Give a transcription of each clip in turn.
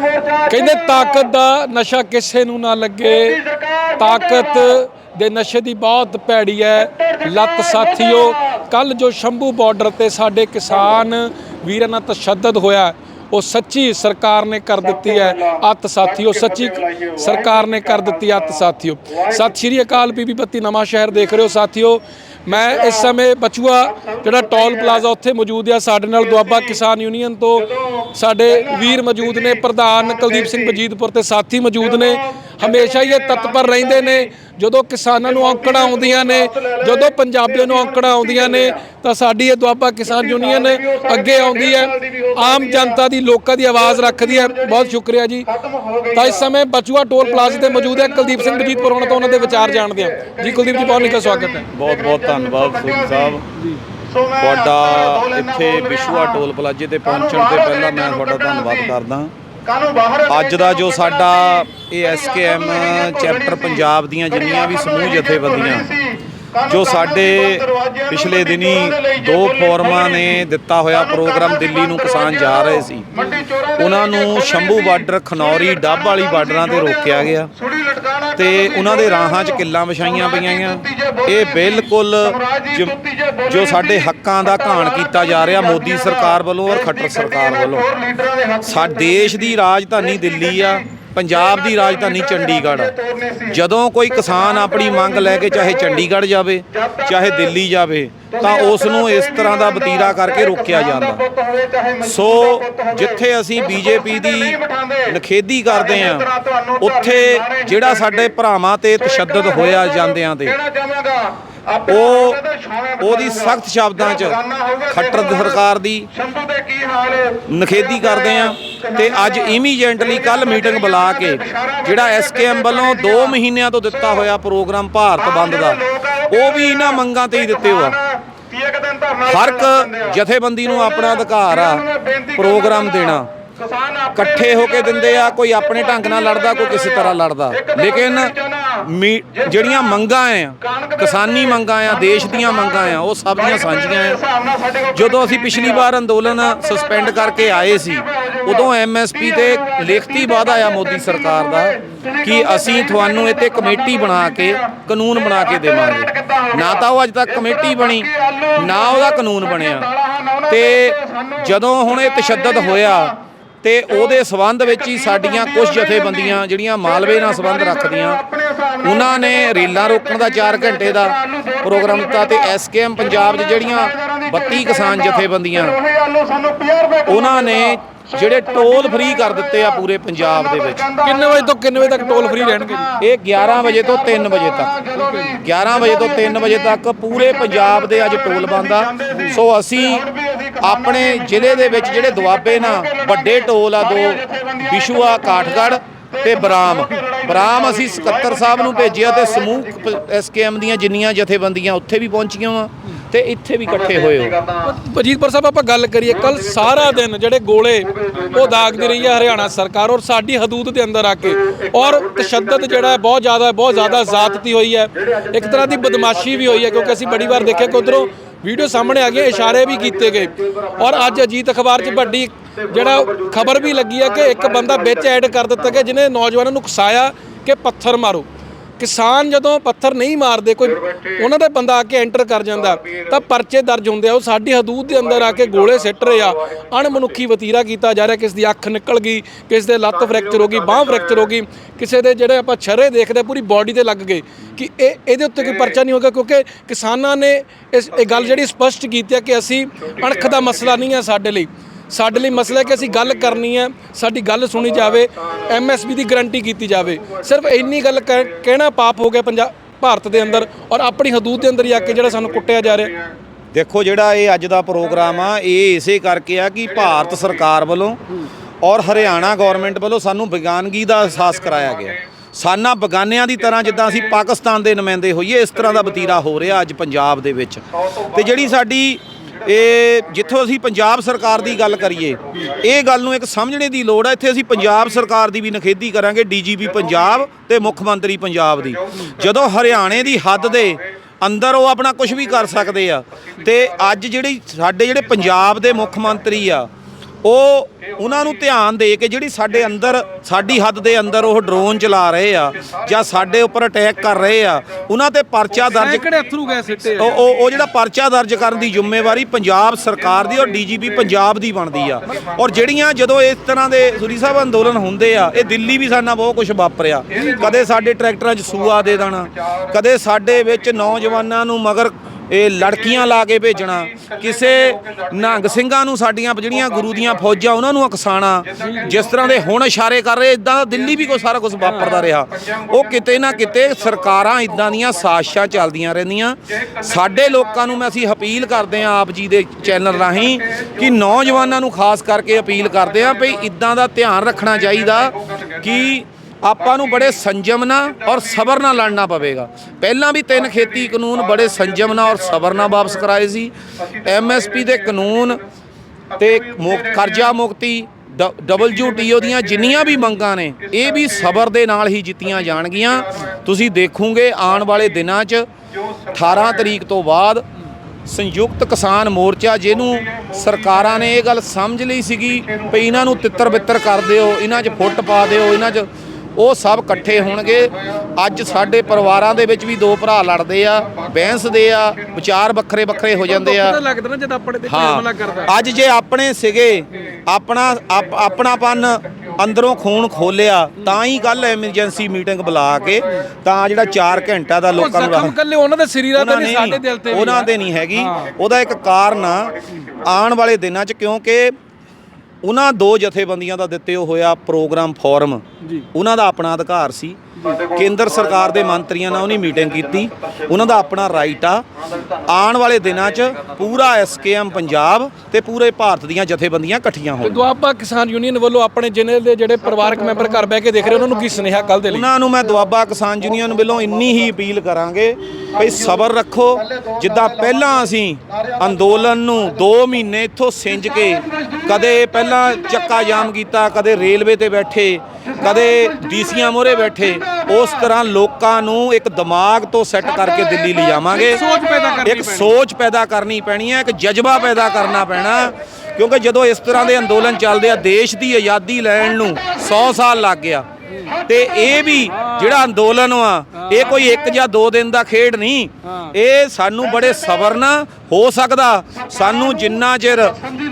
ਕਹਿੰਦੇ ਤਾਕਤ ਦਾ ਨਸ਼ਾ ਕਿਸੇ ਨੂੰ ਨਾ ਲੱਗੇ। ਤਾਕਤ ਦੇ ਨਸ਼ੇ ਦੀ ਬਹੁਤ ਭੈੜੀ ਹੈ ਲੱਤ ਸਾਥੀਓ ਕੱਲ ਜੋ ਸ਼ੰਭੂ ਬਾਰਡਰ ਤੇ ਸਾਡੇ ਕਿਸਾਨ ਵੀਰਾਂ ਨਾਲ ਤਸ਼ੱਦਦ ਹੋਇਆ ਉਹ ਸੱਚੀ ਸਰਕਾਰ ਨੇ ਕਰ ਦਿੱਤੀ ਹੈ ਅੱਤ ਸਾਥੀਓ ਸੱਚੀ ਸਰਕਾਰ ਨੇ ਕਰ ਦਿੱਤੀ ਅੱਤ ਸਾਥੀਓ। ਸਤਿ ਸ਼੍ਰੀ ਅਕਾਲ ਬੀਬੀ ਬੱਤੀ ਨਵਾਂ ਸ਼ਹਿਰ ਦੇਖ ਰਹੇ ਹੋ ਸਾਥੀਓ। ਮੈਂ ਇਸ ਸਮੇਂ ਬਚੂਆ ਜਿਹੜਾ ਟੋਲ ਪਲਾਜ਼ਾ ਉੱਥੇ ਮੌਜੂਦ ਆ ਸਾਡੇ ਨਾਲ ਦੁਆਬਾ ਕਿਸਾਨ ਯੂਨੀਅਨ ਤੋਂ ਸਾਡੇ ਵੀਰ ਮੌਜੂਦ ਨੇ, ਪ੍ਰਧਾਨ ਕੁਲਦੀਪ ਸਿੰਘ ਬਜੀਤਪੁਰ ਤੇ ਸਾਥੀ ਮੌਜੂਦ ਨੇ। ਹਮੇਸ਼ਾ ਹੀ ਇਹ ਤਤਪਰ ਰਹਿੰਦੇ ਨੇ। ਜਦੋਂ ਕਿਸਾਨਾਂ ਨੂੰ ਔਕੜਾਂ ਆਉਂਦੀਆਂ ਨੇ, ਜਦੋਂ ਪੰਜਾਬੀਆਂ ਨੂੰ ਔਂਕੜਾਂ ਆਉਂਦੀਆਂ ਨੇ, ਤਾਂ ਸਾਡੀ ਇਹ ਦੁਆਬਾ ਕਿਸਾਨ ਯੂਨੀਅਨ ਅੱਗੇ ਆਉਂਦੀ ਹੈ। ਆਮ ਜਨਤਾ ਦੀ, ਲੋਕਾਂ ਦੀ ਆਵਾਜ਼ ਰੱਖਦੀ ਹੈ। ਬਹੁਤ ਸ਼ੁਕਰੀਆ ਜੀ। ਤਾਂ ਇਸ ਸਮੇਂ ਬਚੂਆ ਟੋਲ ਪਲਾਜ਼ਾ ਤੇ ਮੌਜੂਦ ਹੈ ਕੁਲਦੀਪ ਸਿੰਘ ਬਜੀਤਪੁਰ ਹੁਣ ਤੋਂ ਉਹਨਾਂ ਦੇ ਵਿਚਾਰ ਜਾਣਦੇ ਹਾਂ। ਜੀ ਕੁਲਦੀਪ ਜੀ ਬਹੁਤ ਨਿੱਘਾ ਸਵਾਗਤ ਹੈ। ਬਹੁਤ ਬਹੁਤ ਧੰਨਵਾਦ ਸੂਰੀ ਸਾਹਿਬ। ਤੁਹਾਡਾ ਇੱਥੇ ਵਿਸ਼ਵਾ ਟੋਲ ਪਲਾਜੇ ਤੇ ਪਹੁੰਚਣ ਤੇ ਪਹਿਲਾਂ ਮੈਂ ਤੁਹਾਡਾ ਧੰਨਵਾਦ ਕਰਦਾ। ਅੱਜ ਦਾ ਜੋ ਸਾਡਾ ਇਹ ਐਸਕੇਐਮ ਚੈਪਟਰ ਪੰਜਾਬ ਦੀਆਂ ਜਿੰਨੀਆਂ ਵੀ ਸਮੂਹ ਜਥੇਬੰਦੀਆਂ ਜੋ ਸਾਡੇ ਪਿਛਲੇ ਦਿਨੀ ਦੋ ਫੋਰਮਾਂ ਨੇ ਦਿੱਤਾ ਹੋਇਆ ਪ੍ਰੋਗਰਾਮ ਦਿੱਲੀ ਨੂੰ ਕਿਸਾਨ ਜਾ ਰਹੇ ਸੀ। ਉਹਨਾਂ ਨੂੰ ਸ਼ੰਭੂ ਬਾਰਡਰ ਖਨੌਰੀ ਡੱਬ ਵਾਲੀ ਬਾਰਡਰਾਂ ਤੇ ਰੋਕਿਆ ਗਿਆ। ਤੇ ਉਹਨਾਂ ਦੇ ਰਾਹਾਂ 'ਚ ਕਿੱਲਾਂ ਵਿਛਾਈਆਂ ਪਈਆਂ ਇਹ ਬਿਲਕੁਲ ਜੋ- ਸਾਡੇ ਹੱਕਾਂ ਦਾ ਘਾਣ ਕੀਤਾ ਜਾ ਰਿਹਾ ਮੋਦੀ ਸਰਕਾਰ ਵੱਲੋਂ ਔਰ ਖੱਟਰ ਸਰਕਾਰ ਵੱਲੋਂ। ਸਾਡੇ ਦੇਸ਼ ਦੀ ਰਾਜਧਾਨੀ ਦਿੱਲੀ ਆ ਪੰਜਾਬ ਦੀ ਰਾਜਧਾਨੀ ਚੰਡੀਗੜ੍ਹ ਆ। ਜਦੋਂ ਕੋਈ ਕਿਸਾਨ ਆਪਣੀ ਮੰਗ ਲੈ ਕੇ ਚਾਹੇ ਚੰਡੀਗੜ੍ਹ ਜਾਵੇ ਚਾਹੇ ਦਿੱਲੀ ਜਾਵੇ ਤਾਂ ਉਸ ਨੂੰ ਇਸ ਤਰ੍ਹਾਂ ਦਾ ਵਤੀਰਾ ਕਰਕੇ ਰੋਕਿਆ ਜਾਂਦਾ। ਸੋ ਜਿੱਥੇ ਅਸੀਂ ਬੀਜੇਪੀ ਦੀ ਨਖੇਦੀ ਕਰਦੇ ਆ ਉੱਥੇ ਜਿਹੜਾ ਸਾਡੇ ਭਰਾਵਾਂ ਤੇ ਤਸ਼ੱਦਦ ਹੋਇਆ ਜਾਂਦਿਆਂ ਤੇ। ਉਹ ਉਹਦੀ ਸਖਤ ਸ਼ਬਦਾਂ 'ਚ ਖੱਟਰ ਸਰਕਾਰ ਦੀ ਨਖੇਦੀ ਕਰਦੇ ਆ ਤੇ ਅੱਜ ਇਮੀਡੀਏਟਲੀ ਕੱਲ ਮੀਟਿੰਗ ਬੁਲਾ ਕੇ ਜਿਹੜਾ ਐਸਕੇਐਮ ਵੱਲੋਂ 2 ਮਹੀਨਿਆਂ ਤੋਂ ਦਿੱਤਾ ਹੋਇਆ ਪ੍ਰੋਗਰਾਮ ਭਾਰਤ ਬੰਦ ਦਾ ਉਹ ਵੀ ਇਹਨਾਂ ਮੰਗਾਂ ਤੇ ਹੀ ਦਿੱਤੇ ਹੋਆ। ਹਰ ਇੱਕ ਜਥੇਬੰਦੀ ਨੂੰ ਆਪਣਾ ਅਧਿਕਾਰ ਆ ਪ੍ਰੋਗਰਾਮ ਦੇਣਾ। ਇਕੱਠੇ ਹੋ ਕੇ ਦਿੰਦੇ ਆ ਕੋਈ ਆਪਣੇ ਢੰਗ ਨਾਲ ਲੜਦਾ ਕੋਈ ਕਿਸੇ ਤਰ੍ਹਾਂ ਲੜਦਾ। ਲੇਕਿਨ ਜਿਹੜੀਆਂ ਮੰਗਾਂ ਆ ਕਿਸਾਨੀ ਮੰਗਾਂ ਆ ਦੇਸ਼ ਦੀਆਂ ਮੰਗਾਂ ਆ ਉਹ ਸਭ ਦੀਆਂ ਸਾਂਝੀਆਂ ਆ ਜਦੋਂ ਅਸੀਂ ਪਿਛਲੀ ਵਾਰ ਅੰਦੋਲਨ ਸਸਪੈਂਡ ਕਰਕੇ ਆਏ ਸੀ ਉਦੋਂ ਐਮਐਸਪੀ ਤੇ ਲਿਖਤੀ ਵਾਅਦਾ ਆ ਮੋਦੀ ਸਰਕਾਰ ਦਾ ਕਿ ਅਸੀਂ ਤੁਹਾਨੂੰ ਇੱਥੇ ਕਮੇਟੀ ਬਣਾ ਕੇ ਕਾਨੂੰਨ ਬਣਾ ਕੇ ਦੇਵਾਂਗੇ। ਨਾ ਤਾਂ ਉਹ ਅੱਜ ਤੱਕ ਕਮੇਟੀ ਬਣੀ ਨਾ ਉਹਦਾ ਕਾਨੂੰਨ ਬਣਿਆ। ਤੇ ਜਦੋਂ ਹੁਣ ਇਹ ਤਸ਼ੱਦਦ ਹੋਇਆ ਤੇ ਉਹਦੇ ਸਬੰਧ ਵਿੱਚ ਹੀ ਸਾਡੀਆਂ ਕੁਝ ਜਥੇਬੰਦੀਆਂ ਜਿਹੜੀਆਂ ਮਾਲਵੇ ਨਾਲ ਸਬੰਧ ਰੱਖਦੀਆਂ ਉਹਨਾਂ ਨੇ ਰੇਲਾਂ ਰੋਕਣ ਦਾ 4 ਘੰਟੇ ਦਾ ਪ੍ਰੋਗਰਾਮ ਦਿੱਤਾ ਤੇ ਐਸਕੇਐਮ ਪੰਜਾਬ 'ਚ ਜਿਹੜੀਆਂ 32 ਕਿਸਾਨ ਜਥੇਬੰਦੀਆਂ ਉਹਨਾਂ ਨੇ ਜਿਹੜੇ ਟੋਲ ਫ੍ਰੀ ਕਰ ਦਿੱਤੇ ਆ ਪੂਰੇ ਪੰਜਾਬ ਦੇ ਵਿੱਚ। ਕਿੰਨੇ ਵਜੇ ਤੋਂ ਕਿੰਨੇ ਵਜੇ ਤੱਕ ਟੋਲ ਫ੍ਰੀ ਰਹਿਣਗੇ ਜੀ? ਇਹ 11 ਵਜੇ ਤੋਂ 3 ਵਜੇ ਤੱਕ। 11 ਵਜੇ ਤੋਂ 3 ਵਜੇ ਤੱਕ ਪੂਰੇ ਪੰਜਾਬ ਦੇ ਅੱਜ ਟੋਲ ਬੰਦ ਆ। ਸੋ ਅਸੀਂ ਆਪਣੇ ਜ਼ਿਲ੍ਹੇ ਦੇ ਵਿੱਚ ਜਿਹੜੇ ਦੁਆਬੇ ਨਾ, ਵੱਡੇ ਢੋਲ ਆ ਦੋ ਵਿਸ਼ੂਆ ਕਾਠਗੜ੍ਹ ਤੇ ਬਰਾਮ। ਬਰਾਮ ਅਸੀਂ ਸਕੱਤਰ ਸਾਹਿਬ ਨੂੰ ਭੇਜਿਆ ਤੇ ਸਮੂਹ ਐਸਕੇਐਮ ਦੀਆਂ ਜਿੰਨੀਆਂ ਜਥੇਬੰਦੀਆਂ ਉੱਥੇ ਵੀ ਪਹੁੰਚੀਆਂ ਵਾ ਤੇ ਇੱਥੇ ਵੀ ਇਕੱਠੇ ਹੋਏ ਹੋ। ਬਜੀਤਪੁਰ ਸਾਹਿਬ, ਆਪਾਂ ਗੱਲ ਕਰੀਏ ਕੱਲ ਸਾਰਾ ਦਿਨ ਜਿਹੜੇ ਗੋਲੇ, ਉਹ ਦਾਗਦੀ ਰਹੀ ਹੈ ਹਰਿਆਣਾ ਸਰਕਾਰ ਔਰ ਸਾਡੀ ਹਦੂਦ ਦੇ ਅੰਦਰ ਆ ਕੇ। ਔਰ ਤਸ਼ੱਦਦ ਜਿਹੜਾ ਹੈ, ਬਹੁਤ ਜ਼ਿਆਦਾ ਬਹੁਤ ਜ਼ਿਆਦਾ ਜ਼ਾਤਤੀ ਹੋਈ ਹੈ। ਇੱਕ ਤਰ੍ਹਾਂ ਦੀ ਬਦਮਾਸ਼ੀ ਵੀ ਹੋਈ ਹੈ, ਕਿਉਂਕਿ ਅਸੀਂ ਬੜੀ ਵਾਰ ਦੇਖਿਆ ਕਿ ਉਧਰੋਂ ਵੀਡੀਓ ਸਾਹਮਣੇ ਆ ਗਈਆਂ ਇਸ਼ਾਰੇ ਵੀ ਕੀਤੇ ਗਏ। ਔਰ ਅੱਜ ਅਜੀਤ ਅਖਬਾਰ 'ਚ ਵੱਡੀ ਜਿਹੜਾ ਖਬਰ ਵੀ ਲੱਗੀ ਹੈ ਕਿ ਇੱਕ ਬੰਦਾ ਵਿੱਚ ਐਡ ਕਰ ਦਿੱਤਾ ਗਿਆ, ਜਿਹਨੇ ਨੌਜਵਾਨਾਂ ਨੂੰ ਉਕਸਾਇਆ ਕਿ ਪੱਥਰ ਮਾਰੋ। ਕਿਸਾਨ ਜਦੋਂ ਪੱਥਰ ਨਹੀਂ ਮਾਰਦੇ ਕੋਈ, ਉਹਨਾਂ ਦਾ ਬੰਦਾ ਆ ਕੇ ਐਂਟਰ ਕਰ ਜਾਂਦਾ। ਤਾਂ ਪਰਚੇ ਦਰਜ ਹੁੰਦੇ ਆ, ਉਹ ਸਾਡੀ ਹਦੂਦ ਦੇ ਅੰਦਰ ਆ ਕੇ ਗੋਲੇ ਸਿੱਟ ਰਹੇ ਆ। ਅਣਮਨੁੱਖੀ ਵਤੀਰਾ ਕੀਤਾ ਜਾ ਰਿਹਾ, ਕਿਸ ਦੀ ਅੱਖ ਨਿਕਲ ਗਈ, ਕਿਸ ਦੇ ਲੱਤ ਫ੍ਰੈਕਚਰ ਹੋ ਗਈ, ਬਾਹ ਫ੍ਰੈਕਚਰ ਹੋ ਗਈ, ਕਿਸੇ ਦੇ ਜਿਹੜੇ ਆਪਾਂ ਛਰੇ ਦੇਖਦੇ, ਪੂਰੀ ਬਾਡੀ ਤੇ ਲੱਗ ਗਏ ਕਿ ਇਹ, ਇਹਦੇ ਉੱਤੇ ਕੋਈ ਪਰਚਾ ਨਹੀਂ ਹੋਗਾ ਕਿਉਂਕਿ ਕਿਸਾਨਾਂ ਨੇ ਇਸ, ਇਹ ਗੱਲ ਜਿਹੜੀ ਸਪਸ਼ਟ ਕੀਤੀ ਹੈ ਕਿ ਅਸੀਂ ਅਣਖ ਦਾ ਮਸਲਾ ਨਹੀਂ ਹੈ ਸਾਡੇ ਲਈ। ਸਾਡੇ ਲਈ ਮਸਲਾ ਹੈ ਕਿ ਅਸੀਂ ਗੱਲ ਕਰਨੀ ਹੈ, ਸਾਡੀ ਗੱਲ ਸੁਣੀ ਜਾਵੇ ਐਮਐਸਪੀ ਦੀ ਗਾਰੰਟੀ ਕੀਤੀ ਜਾਵੇ। ਸਿਰਫ ਇੰਨੀ ਗੱਲ ਕਹਿ- ਕਹਿਣਾ ਪਾਪ ਹੋ ਗਿਆ ਪੰਜਾਬ ਭਾਰਤ ਦੇ ਅੰਦਰ ਔਰ ਆਪਣੀ ਹਦੂਦ ਦੇ ਅੰਦਰ ਹੀ ਆ ਕੇ ਜਿਹੜਾ ਸਾਨੂੰ ਕੁੱਟਿਆ ਜਾ ਰਿਹਾ। ਦੇਖੋ ਜਿਹੜਾ ਇਹ ਅੱਜ ਦਾ ਪ੍ਰੋਗਰਾਮ ਆ, ਇਹ ਇਸੇ ਕਰਕੇ ਆ ਕਿ ਭਾਰਤ ਸਰਕਾਰ ਵੱਲੋਂ ਔਰ ਹਰਿਆਣਾ ਗਵਰਨਮੈਂਟ ਵੱਲੋਂ ਸਾਨੂੰ ਵਿਗਿਆਨਗੀ ਦਾ ਅਹਿਸਾਸ ਕਰਾਇਆ ਗਿਆ। ਸਾਨਾ ਬਗਾਨਿਆਂ ਦੀ ਤਰ੍ਹਾਂ ਜਿੱਦਾਂ ਅਸੀਂ ਪਾਕਿਸਤਾਨ ਦੇ ਨੁਮਾਇੰਦੇ ਹੋਈਏ, ਇਸ ਤਰ੍ਹਾਂ ਦਾ ਬਤੀਰਾ ਹੋ ਰਿਹਾ ਅੱਜ ਪੰਜਾਬ ਦੇ ਵਿੱਚ। ਤੇ ਜਿਹੜੀ ਸਾਡੀ ਇਹ ਜਿੱਥੋਂ ਅਸੀਂ ਪੰਜਾਬ ਸਰਕਾਰ ਦੀ ਗੱਲ ਕਰੀਏ, ਇਹ ਗੱਲ ਨੂੰ ਇੱਕ ਸਮਝਣੇ ਦੀ ਲੋੜ ਹੈ ਇੱਥੇ ਅਸੀਂ ਪੰਜਾਬ ਸਰਕਾਰ ਦੀ ਵੀ ਨਖੇਦੀ ਕਰਾਂਗੇ, ਡੀਜੀਪੀ ਪੰਜਾਬ ਤੇ ਮੁੱਖ ਮੰਤਰੀ ਪੰਜਾਬ ਦੀ। ਜਦੋਂ ਹਰਿਆਣੇ ਦੀ ਹੱਦ ਦੇ ਅੰਦਰ ਉਹ ਆਪਣਾ ਕੁਝ ਵੀ ਕਰ ਸਕਦੇ ਆ, ਤੇ ਅੱਜ ਜਿਹੜੀ ਸਾਡੇ ਜਿਹੜੇ ਪੰਜਾਬ ਦੇ ਮੁੱਖ ਮੰਤਰੀ ਆ ਉਹ ਉਹਨਾਂ ਨੂੰ ਧਿਆਨ ਦੇ ਕੇ ਜਿਹੜੀ ਸਾਡੇ ਅੰਦਰ ਸਾਡੀ ਹੱਦ ਦੇ ਅੰਦਰ ਉਹ ਡਰੋਨ ਚਲਾ ਰਹੇ ਆ ਜਾਂ ਸਾਡੇ ਉੱਪਰ ਅਟੈਕ ਕਰ ਰਹੇ ਆ ਉਹਨਾਂ ਤੇ ਪਰਚਾ ਦਰਜ ਸੈਂਕੜੇ ਅਥਰੂ ਗਏ ਸਿੱਟੇ। ਉਹ ਉਹ ਉਹ ਜਿਹੜਾ ਪਰਚਾ ਦਰਜ ਕਰਨ ਦੀ ਜ਼ਿੰਮੇਵਾਰੀ ਪੰਜਾਬ ਸਰਕਾਰ ਦੀ ਔਰ ਡੀਜੀਪੀ ਪੰਜਾਬ ਦੀ ਬਣਦੀ ਆ ਔਰ ਜਿਹੜੀਆਂ ਜਦੋਂ ਇਸ ਤਰ੍ਹਾਂ ਦੇ ਸੁਰੀ ਸਾਹਿਬ ਅੰਦੋਲਨ ਹੁੰਦੇ ਆ ਇਹ ਦਿੱਲੀ ਵੀ ਸਾਡੇ ਬਹੁਤ ਕੁਝ ਵਾਪਰਿਆ ਕਦੇ ਸਾਡੇ ਟਰੈਕਟਰਾਂ 'ਚ ਸੂਆ ਦੇ ਦੇਣਾ ਕਦੇ ਸਾਡੇ ਵਿੱਚ ਨੌਜਵਾਨਾਂ ਨੂੰ ਮਗਰ ਇਹ ਲੜਕੀਆਂ ਲਾ ਕੇ ਭੇਜਣਾ, ਕਿਸੇ ਨੰਗ ਸਿੰਘਾਂ ਨੂੰ ਸਾਡੀਆਂ ਜਿਹੜੀਆਂ ਗੁਰੂ ਦੀਆਂ ਫੌਜਾਂ ਉਹਨਾਂ ਨੂੰ ਅਕਸਾਣਾ, ਜਿਸ ਤਰ੍ਹਾਂ ਦੇ ਹੁਣ ਇਸ਼ਾਰੇ ਕਰ ਰਹੇ ਇਦਾਂ ਦਿੱਲੀ ਵੀ ਕੋਈ ਸਾਰਾ ਕੁਝ ਵਾਪਰਦਾ ਰਿਹਾ। ਉਹ ਕਿਤੇ ਨਾ ਕਿਤੇ ਸਰਕਾਰਾਂ ਇਦਾਂ ਦੀਆਂ ਸਾਜ਼ਿਸ਼ਾਂ ਚੱਲਦੀਆਂ ਰਹਿੰਦੀਆਂ। ਸਾਡੇ ਲੋਕਾਂ ਨੂੰ ਮੈਂ ਅਸੀਂ ਅਪੀਲ ਕਰਦੇ ਹਾਂ ਆਪ ਜੀ ਦੇ ਚੈਨਲ ਰਾਹੀਂ ਕਿ ਨੌਜਵਾਨਾਂ ਨੂੰ ਖਾਸ ਕਰਕੇ ਅਪੀਲ ਕਰਦੇ ਹਾਂ ਭਈ ਇਦਾਂ ਦਾ ਧਿਆਨ ਰੱਖਣਾ ਚਾਹੀਦਾ ਕਿ ਆਪਾਂ ਨੂੰ ਬੜੇ ਸੰਜਮ ਨਾਲ ਔਰ ਸਬਰ ਨਾਲ ਲੜਨਾ ਪਵੇਗਾ। ਪਹਿਲਾਂ ਵੀ ਤਿੰਨ ਖੇਤੀ ਕਾਨੂੰਨ ਬੜੇ ਸੰਜਮ ਨਾਲ ਔਰ ਸਬਰ ਨਾਲ ਵਾਪਸ ਕਰਾਏ ਸੀ। ਐਮਐਸਪੀ ਦੇ ਕਾਨੂੰਨ ਤੇ ਮੁਕ- ਕਰਜ਼ਾ ਮੁਕਤੀ ਡਬਲਯੂਟੀਓ ਦੀਆਂ ਜਿੰਨੀਆਂ ਵੀ ਮੰਗਾਂ ਨੇ, ਇਹ ਵੀ ਸਬਰ ਦੇ ਨਾਲ ਹੀ ਜਿੱਤੀਆਂ ਜਾਣਗੀਆਂ। ਤੁਸੀਂ ਦੇਖੋਗੇ ਆਉਣ ਵਾਲੇ ਦਿਨਾਂ 'ਚ 18 ਤਰੀਕ ਤੋਂ ਬਾਅਦ ਸੰਯੁਕਤ ਕਿਸਾਨ ਮੋਰਚਾ, ਜਿਹਨੂੰ ਸਰਕਾਰਾਂ ਨੇ ਇਹ ਗੱਲ ਸਮਝ ਲਈ ਸੀਗੀ ਵੀ ਇਹਨਾਂ ਨੂੰ ਤਿੱਤਰ ਬਿੱਤਰ ਕਰ ਦਿਓ, ਇਹਨਾਂ 'ਚ ਫੁੱਟ ਪਾ ਦਿਓ, ਇਹਨਾਂ 'ਚ ਉਹ ਸਭ ਇਕੱਠੇ ਹੋਣਗੇ। ਅੱਜ ਸਾਡੇ ਪਰਿਵਾਰਾਂ ਦੇ ਵਿੱਚ ਵੀ ਦੋ ਭਰਾ ਲੜਦੇ ਆ ਬਹਿਸਦੇ ਆ ਵਿਚਾਰ ਵੱਖਰੇ ਵੱਖਰੇ ਹੋ ਜਾਂਦੇ ਆ। ਲੱਗਦਾ ਨਾ ਜਦ ਆਪਣੇ ਤੇ ਕੋਈ ਹਮਲਾ ਕਰਦਾ। ਹਾਂ ਅੱਜ ਜੇ ਆਪਣੇ ਸੀਗੇ ਆਪਣਾ ਆਪ- ਆਪਣਾਪਨ ਅੰਦਰੋਂ ਖੂਨ ਖੋਲਿਆ ਤਾਂ ਹੀ ਕੱਲ ਐਮਰਜੈਂਸੀ ਮੀਟਿੰਗ ਬੁਲਾ ਕੇ ਤਾਂ ਜਿਹੜਾ 4 ਘੰਟਾ ਦਾ ਲੋਕਾਂ ਨੂੰ ਜ਼ਖਮ ਕੱਲੇ ਉਹਨਾਂ ਦੇ ਸਰੀਰਾਂ ਤੇ ਨਹੀਂ ਸਾਡੇ ਦਿਲ ਤੇ ਉਹਨਾਂ। ਦੇ ਨਹੀਂ ਹੈਗੀ। ਉਹਦਾ ਇੱਕ ਕਾਰਨ ਆਉਣ ਵਾਲੇ ਦਿਨਾਂ 'ਚ ਕਿਉਂਕਿ ਉਹਨਾਂ ਦੋ ਜਥੇਬੰਦੀਆਂ ਦਾ ਦਿੱਤੇ ਹੋਇਆ ਪ੍ਰੋਗਰਾਮ ਫੋਰਮ। ਉਹਨਾਂ ਦਾ ਆਪਣਾ ਅਧਿਕਾਰ ਸੀ। ਕੇਂਦਰ ਸਰਕਾਰ ਦੇ ਮੰਤਰੀਆਂ ਨਾਲ ਉਹਨੇ ਮੀਟਿੰਗ ਕੀਤੀ। ਉਹਨਾਂ ਦਾ ਆਪਣਾ ਰਾਈਟ ਆ। ਆਉਣ ਵਾਲੇ ਦਿਨਾਂ 'ਚ ਪੂਰਾ ਐਸਕੇਐਮ ਪੰਜਾਬ ਤੇ ਪੂਰੇ ਭਾਰਤ ਦੀਆਂ ਜਥੇਬੰਦੀਆਂ ਇਕੱਠੀਆਂ ਹੋਣ। ਦੁਆਬਾ ਕਿਸਾਨ ਯੂਨੀਅਨ ਵੱਲੋਂ ਆਪਣੇ ਜ਼ਿਲ੍ਹੇ ਦੇ ਜਿਹੜੇ ਪਰਿਵਾਰਕ ਮੈਂਬਰ ਘਰ ਬਹਿ ਕੇ ਦੇਖ ਰਹੇ ਉਹਨਾਂ ਨੂੰ ਕੀ ਸੁਨੇਹਾ ਕੱਲ ਦੇ ਲਈ? ਉਹਨਾਂ ਨੂੰ ਮੈਂ ਦੁਆਬਾ ਕਿਸਾਨ ਯੂਨੀਅਨ ਵੱਲੋਂ ਇੰਨੀ ਹੀ ਅਪੀਲ ਕਰਾਂਗੇ ਭਈ ਸਬਰ ਰੱਖੋ। ਜਿੱਦਾਂ ਪਹਿਲਾਂ ਅਸੀਂ ਅੰਦੋਲਨ ਨੂੰ 2 ਮਹੀਨੇ ਇੱਥੋਂ ਸਿੰਜ ਕੇ ਕਦੇ ਪਹਿਲਾਂ ਚੱਕਾ ਜਾਮ ਕੀਤਾ ਕਦੇ ਰੇਲਵੇ ਤੇ ਬੈਠੇ ਕਦੇ ਡੀਸੀਆਂ ਮੋਰੇ ਬੈਠੇ ਉਸ ਤਰ੍ਹਾਂ ਲੋਕਾਂ ਨੂੰ ਇੱਕ ਦਿਮਾਗ ਤੋਂ ਸੈੱਟ ਕਰਕੇ ਦਿੱਲੀ ਲਿਜਾਵਾਂਗੇ ਸੋਚ ਪੈਦਾ ਕਰਨੀ ਇੱਕ। ਸੋਚ ਪੈਦਾ ਕਰਨੀ ਪੈਣੀ ਹੈ ਇੱਕ ਜਜ਼ਬਾ ਪੈਦਾ ਕਰਨਾ ਪੈਣਾ ਕਿਉਂਕਿ ਜਦੋਂ ਇਸ ਤਰ੍ਹਾਂ ਦੇ ਅੰਦੋਲਨ ਚੱਲਦੇ ਆ ਦੇਸ਼ ਦੀ ਆਜ਼ਾਦੀ ਲੈਣ ਨੂੰ 100 ਸਾਲ ਲੱਗ ਗਿਆ ਤੇ ਇਹ ਵੀ ਜਿਹੜਾ ਅੰਦੋਲਨ ਵਾ, ਇਹ ਕੋਈ ਇੱਕ ਜਾਂ ਦੋ ਦਿਨ ਦਾ ਖੇਡ ਨਹੀਂ। ਇਹ ਸਾਨੂੰ ਬੜੇ ਸਬਰ ਨਾਲ ਹੋ ਸਕਦਾ। ਸਾਨੂੰ ਜਿੰਨਾ ਚਿਰ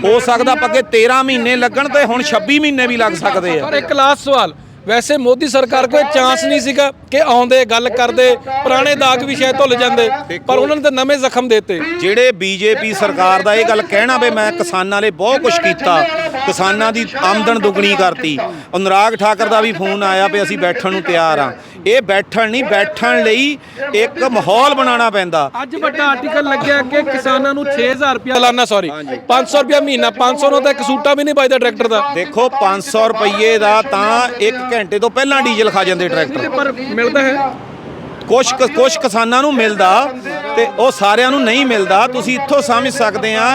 ਹੋ ਸਕਦਾ ਪੱਕੇ 13 ਮਹੀਨੇ ਲੱਗਣ ਤੇ ਹੁਣ 26 ਮਹੀਨੇ ਵੀ ਲੱਗ ਸਕਦੇ ਆ। ਪਰ ਇੱਕ ਲਾਸਟ ਸਵਾਲ ਵੈਸੇ ਮੋਦੀ ਸਰਕਾਰ ਕੋਲ ਚਾਂਸ ਨਹੀਂ ਸੀਗਾ ਕਿ ਆਉਂਦੇ ਗੱਲ ਕਰਦੇ ਪੁਰਾਣੇ ਦਾਗ ਵੀ ਸ਼ਾਇਦ ਭੁੱਲ ਜਾਂਦੇ ਪਰ ਉਹਨਾਂ ਨੇ ਤਾਂ ਨਵੇਂ ਜ਼ਖਮ ਦਿੱਤੇ। ਜਿਹੜੇ ਬੀਜੇਪੀ ਸਰਕਾਰ ਦਾ ਇਹ ਗੱਲ ਕਹਿਣਾ ਵੀ ਮੈਂ ਕਿਸਾਨਾਂ ਲਈ ਬਹੁਤ ਕੁਝ ਕੀਤਾ ਕਿਸਾਨਾਂ ਦੀ ਆਮਦਨ ਦੁੱਗਣੀ ਕਰਤੀ। ਅਨੁਰਾਗ ਠਾਕਰ ਦਾ ਵੀ ਫੋਨ ਆਇਆ ਵੀ ਅਸੀਂ ਬੈਠਣ ਨੂੰ ਤਿਆਰ ਆ ਇਹ ਬੈਠਣ ਨਹੀਂ ਬੈਠਣ ਲਈ ਇੱਕ ਮਾਹੌਲ ਬਣਾਉਣਾ ਪੈਂਦਾ। ਅੱਜ ਵੱਡਾ ਆਰਟੀਕਲ ਲੱਗਿਆ ਕਿ ਕਿਸਾਨਾਂ ਨੂੰ 6000 ਰੁਪਏ ਸਾਲਾਨਾ ਸੌਰੀ 500 ਰੁਪਏ ਮਹੀਨਾ 500 ਨੂੰ ਤਾਂ ਇੱਕ ਸੂਟਾ ਵੀ ਨਹੀਂ ਬਚਦਾ ਟਰੈਕਟਰ ਦਾ। ਦੇਖੋ 500 ਰੁਪਏ ਦਾ ਤਾਂ 1 ਘੰਟੇ ਤੋਂ ਪਹਿਲਾਂ ਡੀਜ਼ਲ ਖਾ ਜਾਂਦੇ ਟਰੈਕਟਰ। ਪਰ ਮਿਲਦਾ ਹੈ? ਕੁਝ ਕੁਝ ਕਿਸਾਨਾਂ ਨੂੰ ਮਿਲਦਾ ਤੇ ਉਹ ਸਾਰਿਆਂ ਨੂੰ ਨਹੀਂ ਮਿਲਦਾ। ਤੁਸੀਂ ਇੱਥੋਂ ਸਮਝ ਸਕਦੇ ਆ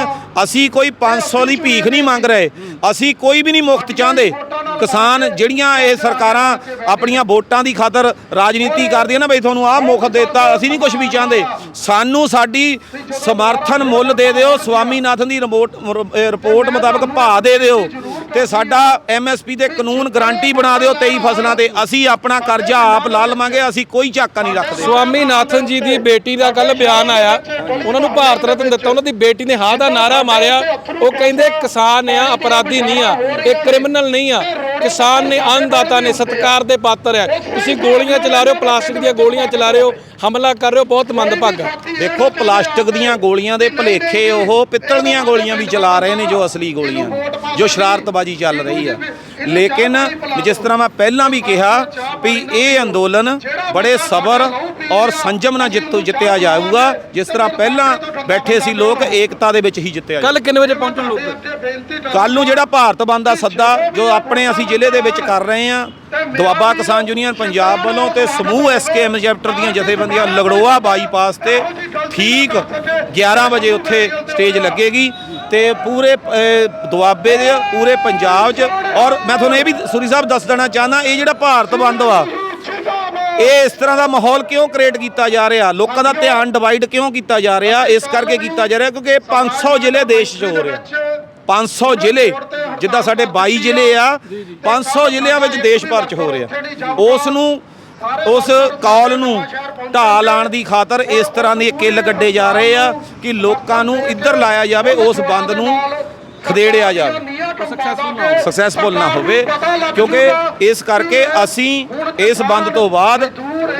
ਅਸੀਂ ਕੋਈ 500 ਦੀ ਭੀਖ ਨਹੀਂ ਮੰਗ ਰਹੇ। ਅਸੀਂ ਕੋਈ ਵੀ ਨਹੀਂ ਮੁਫਤ ਚਾਹੁੰਦੇ। ਕਿਸਾਨ ਜਿਹੜੀਆਂ ਇਹ ਸਰਕਾਰਾਂ ਆਪਣੀਆਂ ਵੋਟਾਂ ਦੀ ਖਾਤਰ ਰਾਜਨੀਤੀ ਕਰਦੀਆਂ ਨਾ ਬਈ ਤੁਹਾਨੂੰ ਆਹ ਮੁਫਤ ਦਿੱਤਾ, ਅਸੀਂ ਨਹੀਂ ਕੁਝ ਵੀ ਚਾਹੁੰਦੇ। ਸਾਨੂੰ ਸਾਡੀ ਸਮਰਥਨ ਮੁੱਲ ਦੇ ਦਿਓ, ਸਵਾਮੀਨਾਥਨ ਦੀ ਰਿਪੋਰਟ ਰਿਪੋਰਟ ਮੁਤਾਬਕ ਭਾਅ ਦੇ ਦਿਓ। ਤੇ ਸਾਡਾ ਐਮਐਸਪੀ ਦੇ ਕਾਨੂੰਨ ਗਾਰੰਟੀ ਬਣਾ ਦਿਓ 23 ਫਸਲਾਂ ਤੇ। ਅਸੀਂ ਆਪਣਾ ਕਰਜ਼ਾ ਆਪ ਲਾ ਲਵਾਂਗੇ ਅਸੀਂ ਕੋਈ ਝਾਕਾ ਨਹੀਂ ਰੱਖਦੇ। ਸਵਾਮੀ ਨਾਥਨ ਜੀ ਦੀ ਬੇਟੀ ਦਾ ਕੱਲ ਬਿਆਨ ਆਇਆ। ਉਹਨਾਂ ਨੂੰ ਭਾਰਤ ਰਤਨ ਦਿੱਤਾ। ਉਹਨਾਂ ਦੀ ਬੇਟੀ ਨੇ ਹਾਂ ਦਾ ਨਾਰਾ ਮਾਰਿਆ। ਉਹ ਕਹਿੰਦੇ ਕਿਸਾਨ ਆ ਅਪਰਾਧੀ ਨਹੀਂ ਆ। ਇਹ ਕ੍ਰਿਮੀਨਲ ਨਹੀਂ ਆ। ਕਿਸਾਨ ਨੇ ਅੰਨਦਾਤਾ ਨੇ ਸਤਕਾਰ ਦੇ ਪਾਤਰ ਆ। ਤੁਸੀਂ ਗੋਲੀਆਂ ਚਲਾ ਰਹੇ ਹੋ ਪਲਾਸਟਿਕ ਦੀਆਂ ਗੋਲੀਆਂ ਚਲਾ ਰਹੇ ਹੋ ਹਮਲਾ ਕਰ ਰਹੇ ਹੋ ਬਹੁਤ ਮੰਦਭਾਗਾ। ਦੇਖੋ ਪਲਾਸਟਿਕ ਦੀਆਂ ਗੋਲੀਆਂ ਦੇ ਭਲੇਖੇ ਉਹ ਪਿੱਤਲ ਦੀਆਂ ਗੋਲੀਆਂ ਵੀ ਚਲਾ ਰਹੇ ਨੇ ਜੋ ਅਸਲੀ ਗੋਲੀਆਂ। ਨੇ, ਜੋ ਸ਼ਰਾਰਤਬਾਜ਼ੀ ਚੱਲ ਰਹੀ ਆ। ਲੇਕਿਨ ਜਿਸ ਤਰ੍ਹਾਂ ਮੈਂ ਪਹਿਲਾਂ ਵੀ ਕਿਹਾ ਵੀ ਇਹ ਅੰਦੋਲਨ ਬੜੇ ਸਬਰ ਔਰ ਸੰਜਮ ਨਾਲ ਜਿੱਤੂ ਜਿੱਤਿਆ ਜਾਊਗਾ। ਜਿਸ ਤਰ੍ਹਾਂ ਪਹਿਲਾਂ ਬੈਠੇ ਸੀ ਲੋਕ ਏਕਤਾ ਦੇ ਵਿੱਚ ਹੀ ਜਿੱਤਿਆ ਕੱਲ ਕਿੰਨੇ ਵਜੇ ਪਹੁੰਚਣ ਲੋਕ? ਕੱਲ ਨੂੰ ਜਿਹੜਾ ਭਾਰਤ ਬੰਦ ਦਾ ਸੱਦਾ ਜੋ ਆਪਣੇ ਅਸੀਂ ਜ਼ਿਲ੍ਹੇ ਦੇ ਵਿੱਚ ਕਰ ਰਹੇ ਹਾਂ ਦੁਆਬਾ ਕਿਸਾਨ ਯੂਨੀਅਨ ਪੰਜਾਬ ਵੱਲੋਂ ਤੇ ਸਮੂਹ ਐਸਕੇਐਮ ਚੈਪਟਰ ਦੀਆਂ ਜਥੇਬੰਦੀਆਂ ਲਗੜੋਆ ਬਾਈਪਾਸ ਤੇ ਠੀਕ 11 ਵਜੇ ਉੱਥੇ ਸਟੇਜ ਲੱਗੇਗੀ। ਤੇ ਪੂਰੇ ਦੁਆਬੇ ਦੇ, ਪੂਰੇ ਪੰਜਾਬ 'ਚ। ਔਰ ਮੈਂ ਤੁਹਾਨੂੰ ਇਹ ਵੀ ਸੂਰੀ ਸਾਹਿਬ ਦੱਸ ਦੇਣਾ ਚਾਹੁੰਦਾ, ਇਹ ਜਿਹੜਾ ਭਾਰਤ ਬੰਦ ਵਾ, ਇਹ ਇਸ ਤਰ੍ਹਾਂ ਦਾ ਮਾਹੌਲ ਕਿਉਂ ਕ੍ਰੀਏਟ ਕੀਤਾ ਜਾ ਰਿਹਾ? ਲੋਕਾਂ ਦਾ ਧਿਆਨ ਡਿਵਾਈਡ ਕਿਉਂ ਕੀਤਾ ਜਾ ਰਿਹਾ? ਇਸ ਕਰਕੇ ਕੀਤਾ ਜਾ ਰਿਹਾ, ਕਿਉਂਕਿ ਇਹ 500 ਜ਼ਿਲ੍ਹੇ ਦੇਸ਼ 'ਚ ਹੋ ਰਿਹਾ 500 ਜ਼ਿਲ੍ਹੇ, ਜਿੱਦਾਂ ਸਾਡੇ 22 ਜ਼ਿਲ੍ਹੇ ਆ 500 ਜ਼ਿਲ੍ਹਿਆਂ ਵਿੱਚ ਦੇਸ਼ ਭਰ ਚ ਹੋ ਰਿਹਾ ਉਸ ਨੂੰ ਉਸ ਕਾਲ ਨੂੰ ਢਾਹ ਲਾਉਣ ਦੀ ਖਾਤਰ ਇਸ ਤਰ੍ਹਾਂ ਦੇ ਕਿੱਲ ਗੱਡੇ ਜਾ ਰਹੇ ਆ ਕਿ ਲੋਕਾਂ ਨੂੰ ਇੱਧਰ ਲਾਇਆ ਜਾਵੇ ਉਸ ਬੰਦ ਨੂੰ ਖਦੇੜਿਆ ਜਾਵੇ। ਸਕਸੈਸਫੁਲ ਨਾ ਹੋਵੇ। ਕਿਉਂਕਿ ਇਸ ਕਰਕੇ ਅਸੀਂ ਇਸ ਬੰਦ ਤੋਂ ਬਾਅਦ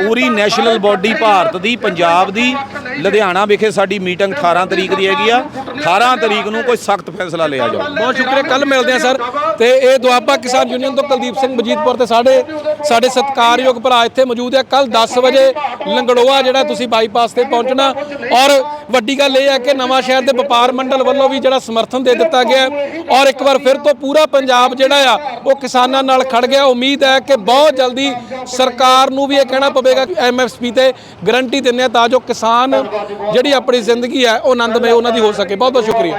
ਪੂਰੀ ਨੈਸ਼ਨਲ ਬਾਡੀ ਭਾਰਤ ਦੀ ਪੰਜਾਬ ਦੀ ਲੁਧਿਆਣਾ ਵਿਖੇ ਸਾਡੀ ਮੀਟਿੰਗ 18 ਤਰੀਕ ਦੀ ਹੈਗੀ ਆ। 18 ਤਰੀਕ ਨੂੰ ਕੋਈ ਸਖਤ ਫੈਸਲਾ ਲਿਆ ਜਾਊ। ਬਹੁਤ ਸ਼ੁਕਰੀਆ ਕੱਲ ਮਿਲਦੇ ਆ ਸਰ। ਤੇ ਇਹ ਦੁਆਬਾ ਕਿਸਾਨ ਯੂਨੀਅਨ ਤੋਂ ਕੁਲਦੀਪ ਸਿੰਘ ਬਜੀਤਪੁਰ ਤੇ ਸਾਡੇ ਸਾਡੇ ਸਤਿਕਾਰਯੋਗ ਭਰਾ ਇੱਥੇ ਮੌਜੂਦ ਹੈ। ਕੱਲ 10 ਵਜੇ ਲੰਗੜੋਆ ਜਿਹੜਾ ਤੁਸੀਂ ਬਾਈਪਾਸ ਤੇ ਪਹੁੰਚਣਾ ਔਰ ਵੱਡੀ ਗੱਲ ਇਹ ਹੈ ਕਿ ਨਵਾਂ ਸ਼ਹਿਰ ਦੇ ਵਪਾਰ ਮੰਡਲ ਵੱਲੋਂ ਵੀ ਜਿਹੜਾ ਸਮਰਥਨ ਦੇ ਦਿੱਤਾ ਗਿਆ ਔਰ ਇੱਕ ਵਾਰ ਫਿਰ ਤੋਂ ਪੂਰਾ ਪੰਜਾਬ ਜਿਹੜਾ ਆ, ਉਹ ਕਿਸਾਨਾਂ ਨਾਲ ਖੜ ਗਿਆ। ਉਮੀਦ ਹੈ ਕਿ ਬਹੁਤ ਜਲਦੀ ਸਰਕਾਰ ਨੂੰ ਵੀ ਇਹ ਕਹਿਣਾ ਪਵੇਗਾ ਕਿ ਐਮਐਸਪੀ ਤੇ ਗਰੰਟੀ ਦਿੰਨੇ ਆ ਤਾਂ ਜੋ ਕਿਸਾਨ ਜਿਹੜੀ ਆਪਣੀ ਜ਼ਿੰਦਗੀ ਹੈ, ਉਹ ਆਨੰਦਮਈ ਉਹਨਾਂ ਦੀ ਹੋ ਸਕੇ। ਬਹੁਤ ਬਹੁਤ ਸ਼ੁਕਰੀਆ।